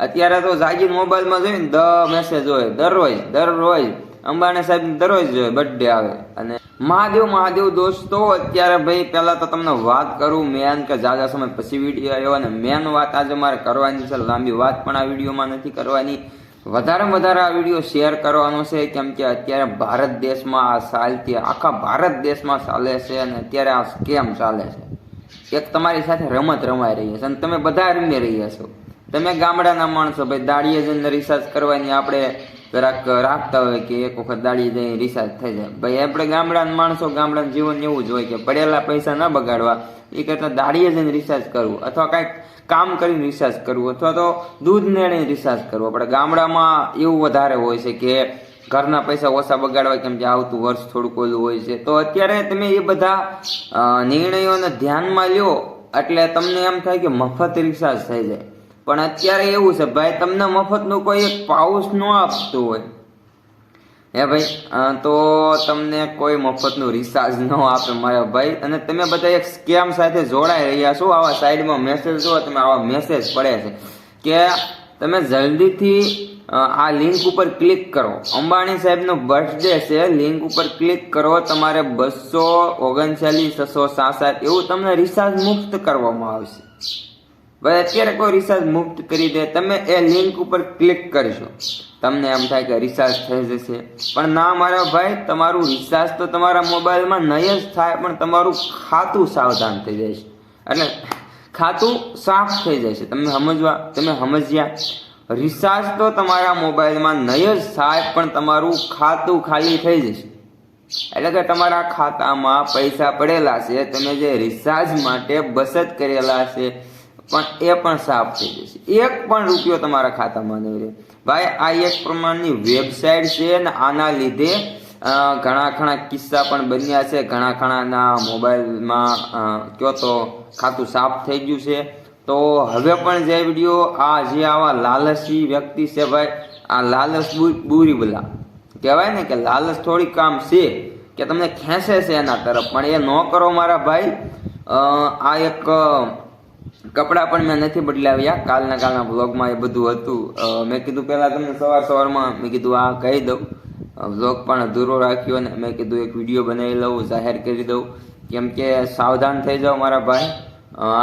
અત્યારે તો જાગીર મોબાઈલમાં જોઈને દ મેસેજ હોય, દરરોજ દરરોજ. અંબાણી સાહેબ દરરોજ જોઈએ બર્થડે આવે. અને મહાદેવ મહાદેવ દોસ્તો, અત્યારે ભાઈ, પહેલા તો તમને વાત કરું મેન કે જાજા સમય પછી વીડિયો આવ્યો અને મેન વાત આજે મારે કરવાની છે. લાંબી વાત પણ આ વિડીયોમાં નથી કરવાની. વધારે વધારે આ વીડિયો શેર કરવાનો છે, કેમ કે અત્યારે ભારત દેશમાં આ ચાલતી, આખા ભારત દેશમાં ચાલે છે અને અત્યારે આ સ્કેમ ચાલે છે? એક તમારી સાથે રમત રમાઈ રહી છે અને તમે બધા રમી રહ્યા છો. તમે ગામડાના માણસો, ભાઈ દાડીએ જઈને રિસાર્જ કરવાની આપણે જરાક રાખતા હોય કે એક વખત દાડીએ જઈને રિસાર્જ થઈ જાય. ભાઈ, આપણે ગામડાના માણસો, ગામડાનું જીવન એવું જ હોય કે પડેલા પૈસા ન બગાડવા. એ કરતાં દાડીએ જઈને રિસાર્જ કરવું અથવા કાંઈક કામ કરીને રિસાર્જ કરવું અથવા તો દૂધ નેણે રિસાર્જ કરવું. આપણે ગામડામાં એવું વધારે હોય છે કે ઘરના પૈસા ઓછા બગાડવા કેમ કે આવતું વર્ષ થોડુંક ઓલું હોય છે. તો અત્યારે તમે એ બધા નિર્ણયોને ધ્યાનમાં લ્યો એટલે તમને એમ થાય કે મફત રિસાર્જ થઈ જાય. પણ અત્યારે એવું છે, ભાઈ, તમને મફતનું કોઈ એક પાઉસ ન આપતું હોય. હે ભાઈ તો તમને કોઈ મફતનું રિચાર્જ ન આપે મારા ભાઈ. અને તમે બધા એક સ્કેમ સાથે જોડાઈ રહ્યા છો, આવા સાઈડમાં મેસેજ જો તમે આવા મેસેજ પડે છે. કે તમે જલ્દીથી આ લિંક ઉપર ક્લિક કરો. અંબાણી સાહેબનો બર્થડે છે લિંક ઉપર ક્લિક કરો. તમારે બસો ઓગણચાલીસ, છસો સાસઠ એવું તમને રિચાર્જ મુક્ત કરવામાં આવશે. ભાઈ અત્યારે કોઈ રિચાર્જ મુક્ત કરી દે, તમે એ લિંક ઉપર ક્લિક કરશો તમને એમ થાય કે રિચાર્જ થઈ જશે. પણ ના, મારા ભાઈ, તમારું રિચાર્જ તો તમારા મોબાઈલમાં નહીં જ થાય, પણ તમારું ખાતું સાવધાન થઈ જશે એટલે ખાતું સાફ થઈ જશે તમે સમજવા, તમે સમજ્યા? રિચાર્જ તો તમારા મોબાઈલમાં નહીં જ થાય, પણ તમારું ખાતું ખાલી થઈ જશે. એટલે કે તમારા ખાતામાં પૈસા પડેલા છે, તમે જે રિચાર્જ માટે બચત કરેલા છે પણ એ પણ સાફ થઈ જશે. એક પણ રૂપિયો તમારા ખાતામાં નહીં રહે. ભાઈ, આ એક પ્રમાણની વેબસાઇટ છે ને આના લીધે ઘણા ઘણા કિસ્સા પણ બન્યા છે. ઘણા ઘણાના મોબાઈલમાં કયો તો ખાતું સાફ થઈ ગયું છે. તો હવે પણ જે વીડિયો, આ જે આવા લાલચી વ્યક્તિ છે ભાઈ, આ લાલચ બુ- બુરી બલા કહેવાય ને કે લાલચ થોડી કામ છે કે તમને ખેંચે છે એના તરફ. પણ એ ન કરો મારા ભાઈ. આ એક કપડાં પણ મેં નથી બદલાવ્યા. કાલના કાલના વ્લોગમાં એ બધું હતું. મેં કીધું પહેલાં તમને સવાર સવારમાં મેં કીધું આ કહી દઉં. વ્લોગ પણ અધૂરો રાખ્યો અને મેં કીધું એક વીડિયો બનાવી લઉં, જાહેર કરી દઉં. કેમ કે સાવધાન થઈ જાઓ મારા ભાઈ.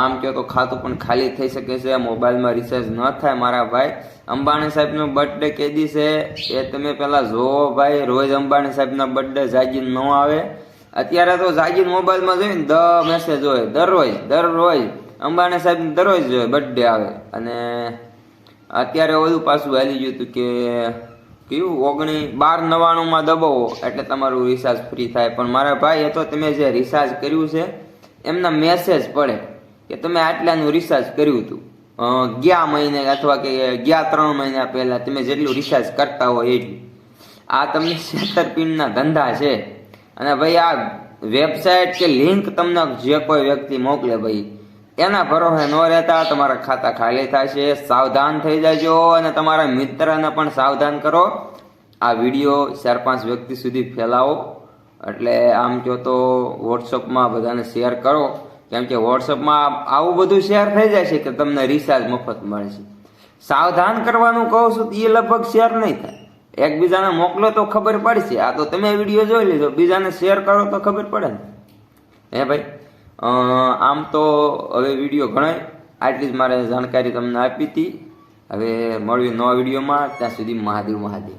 આમ કહો તો ખાતું પણ ખાલી થઈ શકે છે, મોબાઈલમાં રિચાર્જ ન થાય મારા ભાઈ. અંબાણી સાહેબનો બર્થડે કેદી છે એ તમે પહેલાં જોવો ભાઈ, રોજ અંબાણી સાહેબના બર્થડે જાગીર ન આવે. અત્યારે તો જાગીને મોબાઈલમાં જોઈને દ મેસેજ હોય. દરરોજ દરરોજ. અંબાણી સાહેબ દરરોજ બર્થડે આવે. અને અત્યારે ઓલું પાછું હાલી ગયું હતું કે, કયું? ઓગણી બાર નવ્વાણુંમાં દબાવો, એટલે તમારું રિચાર્જ ફ્રી થાય. પણ મારા ભાઈ એ તો તમે જે રિચાર્જ કર્યું છે, એમના મેસેજ પડે કે તમે આટલાનું રિચાર્જ કર્યું હતું. ગયા મહિને અથવા કે ગયા ત્રણ મહિના પહેલાં તમે જેટલું રિચાર્જ કરતા હોય એટલું. આ તમને છેતરપિંડના ધંધા છે. અને ભાઈ, આ વેબસાઇટ કે લિંક તમને જે કોઈ વ્યક્તિ મોકલે ભાઈ એના ભરોસે ન રહેતા તમારા ખાતા ખાલી થશે. સાવધાન થઈ જાજો અને તમારા મિત્રને પણ સાવધાન કરો. આ વીડિયો ચાર પાંચ વ્યક્તિ સુધી ફેલાવો. એટલે આમ કહો તો વોટ્સઅપમાં બધાને શેર કરો. કેમ કે વોટ્સઅપમાં આવું બધું શેર થઈ જાય છે કે તમને રિચાર્જ મફત મળે છે. સાવધાન કરવાનું કહું છું એ લગભગ શેર નહીં થાય. એકબીજાને મોકલો તો ખબર પડશે. આ તો તમે વીડિયો જોઈ લીધો. બીજાને શેર કરો તો ખબર પડે ને. હે ભાઈ? આમ તો હવે વીડિયો ઘણાય આટલી જ મારે જાણકારી તમને આપી હતી. હવે મળવી નવા વિડીયોમાં. ત્યાં સુધી મહાદેવ મહાદેવ.